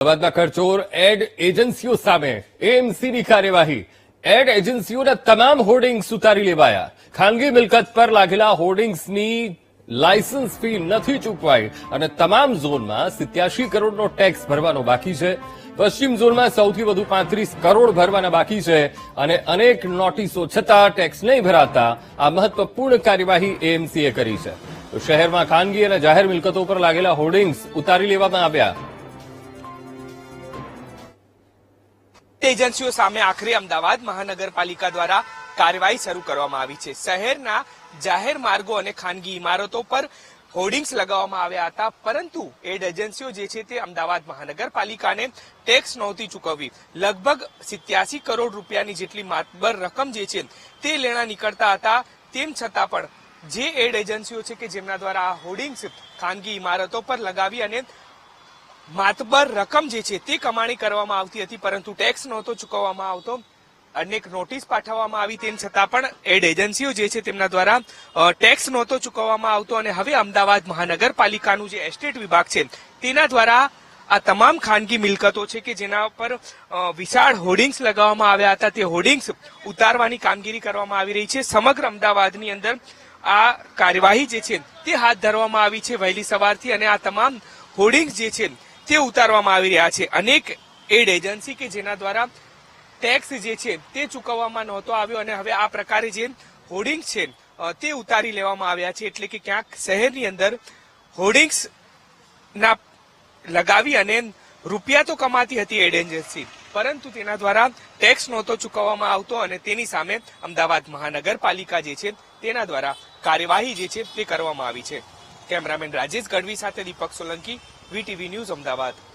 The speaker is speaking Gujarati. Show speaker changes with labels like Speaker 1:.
Speaker 1: અમદાવાદમાં કરચોર એડ એજન્સીઓ સામે એએમસીની કાર્યવાહી. એડ એજન્સીઓના તમામ હોર્ડિંગ્સ ઉતારી લેવાયા. ખાનગી મિલકત પર લાગેલા હોર્ડિંગ્સની લાયસન્સ ફી નથી ચૂકવાઈ અને તમામ ઝોનમાં સિત્યાસી કરોડનો ટેક્સ ભરવાનો બાકી છે. પશ્ચિમ ઝોનમાં સૌથી વધુ પાંત્રીસ કરોડ ભરવાના બાકી છે અને અનેક નોટિસો છતાં ટેક્સ નહીં ભરાતા આ મહત્વપૂર્ણ કાર્યવાહી એએમસીએ કરી છે. શહેરમાં ખાનગી અને જાહેર મિલકતો પર લાગેલા હોર્ડિંગ્સ ઉતારી લેવામાં આવ્યા.
Speaker 2: એજન્સીઓ સામે આખરે અમદાવાદ મહાનગરપાલિકા દ્વારા કાર્યવાહી શરૂ કરવામાં આવી છે. શહેરના જાહેર માર્ગો અને ખાનગી ઇમારતો પર હોર્ડિંગ્સ લગાવવામાં આવ્યા હતા, પરંતુ એડ એજન્સીઓ જે છે તે અમદાવાદ મહાનગરપાલિકાને ટેક્સ નહોતી ચૂકવવી. લગભગ સિત્યાસી કરોડ રૂપિયાની જેટલી માતબર રકમ જે છે તે લેણા નીકળતા હતા. તેમ છતાં પણ જે એડ એજન્સીઓ છે કે જેમના દ્વારા આ હોર્ડિંગ્સ ખાનગી ઇમારતો પર લગાવી અને માતબર રકમ જે છે તે કમાણી કરવામાં આવતી હતી, પરંતુ ટેક્સ નહોતો ચૂકવવામાં આવતો. અનેક નોટિસ પાઠવવામાં આવી તેમ છતાં પણ એડ એજન્સીઓ જે છે તેમના દ્વારા ટેક્સ નહોતો ચૂકવવામાં આવતો અને હવે અમદાવાદ મહાનગરપાલિકાનું જે એસ્ટેટ વિભાગ છે તેના દ્વારા આ તમામ ખાનગી મિલકતો છે કે જેના પર વિશાળ હોર્ડિંગ્સ લગાવવામાં આવ્યા હતા, તે હોર્ડિંગ્સ ઉતારવાની કામગીરી કરવામાં આવી રહી છે. સમગ્ર અમદાવાદની અંદર આ કાર્યવાહી જે છે તે હાથ ધરવામાં આવી છે વહેલી સવારથી અને આ તમામ હોર્ડિંગ્સ જે છે તે ઉતારવામાં આવી રહ્યા છે. અનેક એડ એજન્સી કે જેના દ્વારા ટેક્સ જે છે તે ચૂકવવામાં નહોતો આવ્યો અને હવે આ પ્રકારે જે હોર્ડિંગ્સ છે તે ઉતારી લેવામાં આવ્યા છે. એટલે કે ક્યાંક શહેરની અંદર હોર્ડિંગ્સ ના લગાવી અને રૂપિયા તો કમાતી હતી એડ એજન્સી, પરંતુ તેના દ્વારા ટેક્સ નહોતો ચૂકવવામાં આવતો અને તેની સામે અમદાવાદ મહાનગરપાલિકા જે છે તેના દ્વારા કાર્યવાહી જે છે તે કરવામાં આવી છે. કેમેરામેન રાજેશ ગઢવી સાથે દીપક સોલંકી વીટીવી ન્યૂઝ અમદાવાદ.